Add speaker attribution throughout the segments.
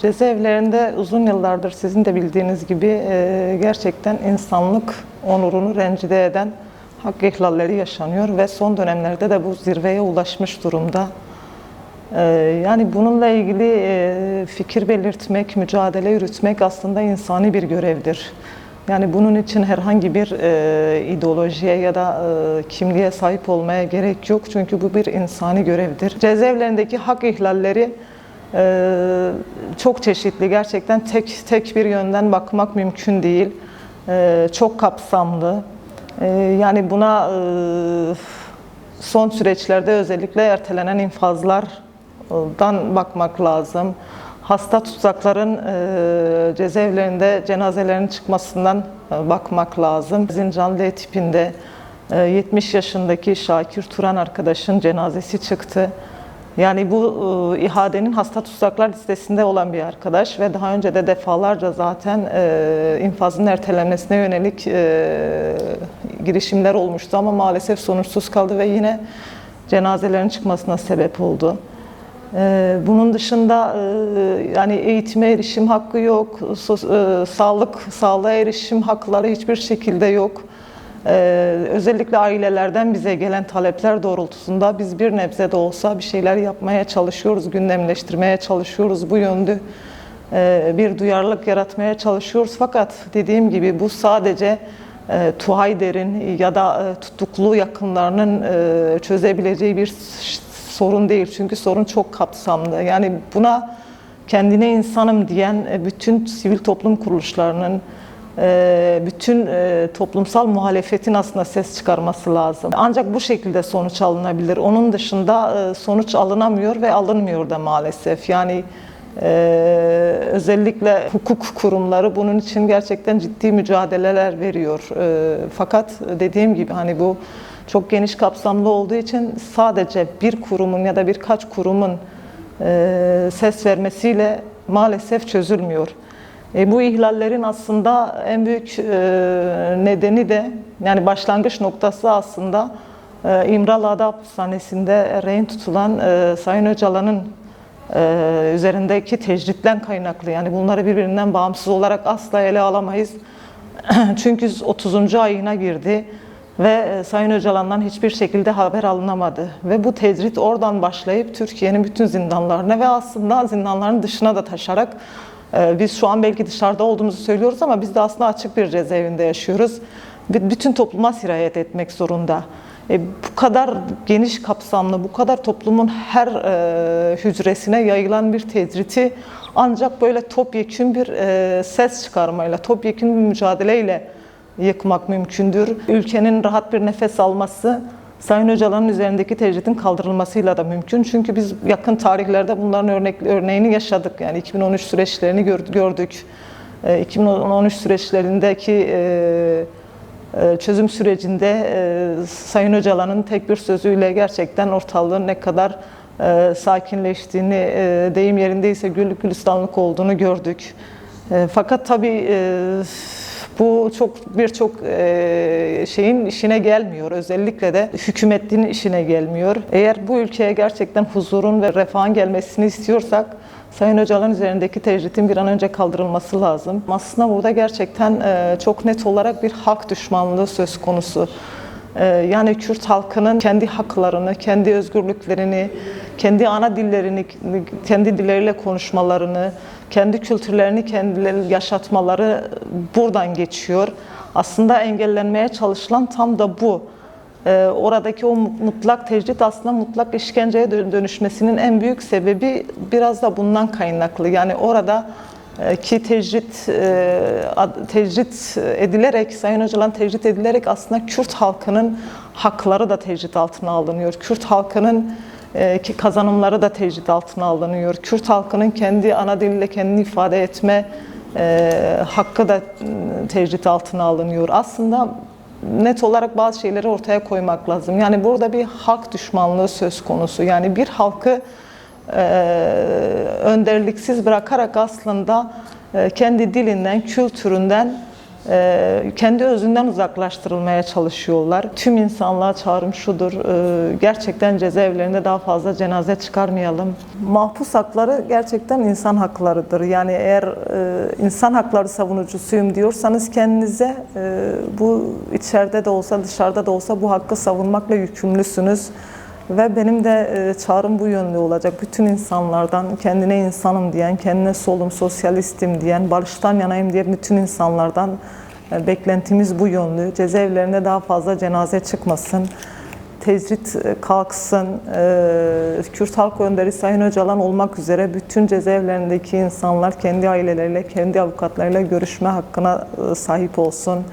Speaker 1: Cezaevlerinde uzun yıllardır sizin de bildiğiniz gibi e, gerçekten insanlık onurunu rencide eden hak ihlalleri yaşanıyor ve son dönemlerde de bu zirveye ulaşmış durumda. E, Yani bununla ilgili e, fikir belirtmek, mücadele yürütmek aslında insani bir görevdir. Yani bunun için herhangi bir ideolojiye ya da kimliğe sahip olmaya gerek yok. Çünkü bu bir insani görevdir. Cezaevlerindeki hak ihlalleri ee, çok çeşitli. Gerçekten tek tek bir yönden bakmak mümkün değil. Ee, çok kapsamlı. Ee, yani buna e, son süreçlerde özellikle ertelenen infazlardan bakmak lazım. Hasta tutsakların e, cezaevlerinde cenazelerinin çıkmasından e, bakmak lazım. Zincan L tipinde e, 70 yaşındaki Şakir Turan arkadaşın cenazesi çıktı. Yani bu e, ihadenin hasta tutsaklar listesinde olan bir arkadaş ve daha önce de defalarca zaten e, infazın ertelenmesine yönelik e, girişimler olmuştu ama maalesef sonuçsuz kaldı ve yine cenazelerin çıkmasına sebep oldu. E, bunun dışında e, yani eğitime erişim hakkı yok, sos- e, sağlık sağlığa erişim hakları hiçbir şekilde yok. Ee, özellikle ailelerden bize gelen talepler doğrultusunda biz bir nebze de olsa bir şeyler yapmaya çalışıyoruz, gündemleştirmeye çalışıyoruz. Bu yönde e, bir duyarlılık yaratmaya çalışıyoruz. Fakat dediğim gibi bu sadece e, Tuhayder'in ya da e, tutuklu yakınlarının çözebileceği bir sorun değil. Çünkü sorun çok kapsamlı. Yani buna kendine insanım diyen bütün sivil toplum kuruluşlarının, bütün e, toplumsal muhalefetin aslında ses çıkarması lazım. Ancak bu şekilde sonuç alınabilir. Onun dışında e, sonuç alınamıyor ve alınmıyor da maalesef. Yani e, özellikle hukuk kurumları bunun için gerçekten ciddi mücadeleler veriyor. Fakat dediğim gibi hani bu çok geniş kapsamlı olduğu için sadece bir kurumun ya da birkaç kurumun ses vermesiyle maalesef çözülmüyor. E, bu ihlallerin aslında en büyük e, nedeni de yani başlangıç noktası aslında e, İmralı Ada Hapishanesi'nde rehin tutulan e, Sayın Öcalan'ın e, üzerindeki tecritten kaynaklı. Yani bunları birbirinden bağımsız olarak asla ele alamayız. Çünkü 30. ayına girdi ve e, Sayın Öcalan'dan hiçbir şekilde haber alınamadı. Ve bu tecrit oradan başlayıp Türkiye'nin bütün zindanlarına ve aslında zindanların dışına da taşarak biz şu an belki dışarıda olduğumuzu söylüyoruz ama biz de aslında açık bir cezaevinde yaşıyoruz. Bütün topluma sirayet etmek zorunda. E, bu kadar geniş kapsamlı, bu kadar toplumun her e, hücresine yayılan bir tecriti ancak böyle topyekün bir e, ses çıkarmayla, topyekün bir mücadeleyle yıkmak mümkündür. Ülkenin rahat bir nefes alması Sayın Öcalan'ın üzerindeki tecritin kaldırılmasıyla da mümkün. Çünkü biz yakın tarihlerde bunların örnek, örneğini yaşadık. Yani 2013 süreçlerini gör- gördük. E, 2013 süreçlerindeki e, e, çözüm sürecinde e, Sayın Öcalan'ın tek bir sözüyle gerçekten ortalığın ne kadar sakinleştiğini, deyim yerindeyse güllük gülistanlık olduğunu gördük. Fakat tabii bu çok birçok e, şeyin işine gelmiyor. Özellikle de hükümetin işine gelmiyor. Eğer bu ülkeye gerçekten huzurun ve refahın gelmesini istiyorsak Sayın Öcalan üzerindeki tecritin bir an önce kaldırılması lazım. Aslında burada gerçekten e, çok net olarak bir hak düşmanlığı söz konusu. E, Yani Kürt halkının kendi haklarını, kendi özgürlüklerini, kendi ana dillerini, kendi dilleriyle konuşmalarını, kendi kültürlerini kendileri yaşatmaları buradan geçiyor. Aslında engellenmeye çalışılan tam da bu. Ee, oradaki o mutlak tecrit aslında mutlak işkenceye dö- dönüşmesinin en büyük sebebi biraz da bundan kaynaklı. Yani orada ki tecrit e, tecrit edilerek Sayın Öcalan tecrit edilerek aslında Kürt halkının hakları da tecrit altına alınıyor. Kürt halkının e, ki kazanımları da tecrit altına alınıyor. Kürt halkının kendi ana diliyle kendini ifade etme e, hakkı da m, tecrit altına alınıyor. Aslında net olarak bazı şeyleri ortaya koymak lazım. Yani burada bir halk düşmanlığı söz konusu. Yani bir halkı önderliksiz bırakarak aslında kendi dilinden, kültüründen kendi özünden uzaklaştırılmaya çalışıyorlar. Tüm insanlığa çağrım şudur, gerçekten cezaevlerinde daha fazla cenaze çıkarmayalım. Mahpus hakları gerçekten insan haklarıdır. Yani eğer insan hakları savunucusuyum diyorsanız kendinize bu içeride de olsa dışarıda da olsa bu hakkı savunmakla yükümlüsünüz. Ve benim de e, çağrım bu yönlü olacak. Bütün insanlardan kendine insanım diyen, kendine solum, sosyalistim diyen, barıştan yanayım diye bütün insanlardan e, beklentimiz bu yönlü. Cezaevlerinde daha fazla cenaze çıkmasın. Tecrit e, kalksın. Kürt Halk Önderi Sayın Öcalan olmak üzere bütün cezaevlerindeki insanlar kendi aileleriyle, kendi avukatlarıyla görüşme hakkına sahip olsun.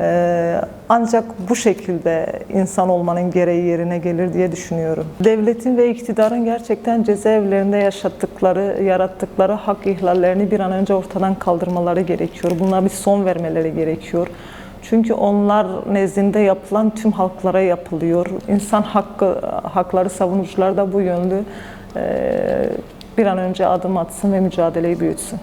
Speaker 1: Ee, Ancak bu şekilde insan olmanın gereği yerine gelir diye düşünüyorum. Devletin ve iktidarın gerçekten cezaevlerinde yaşattıkları, yarattıkları hak ihlallerini bir an önce ortadan kaldırmaları gerekiyor. Buna bir son vermeleri gerekiyor. Çünkü onlar nezdinde yapılan tüm halklara yapılıyor. İnsan hakkı, hakları savunucular da bu yönlü ee, bir an önce adım atsın ve mücadeleyi büyütsün.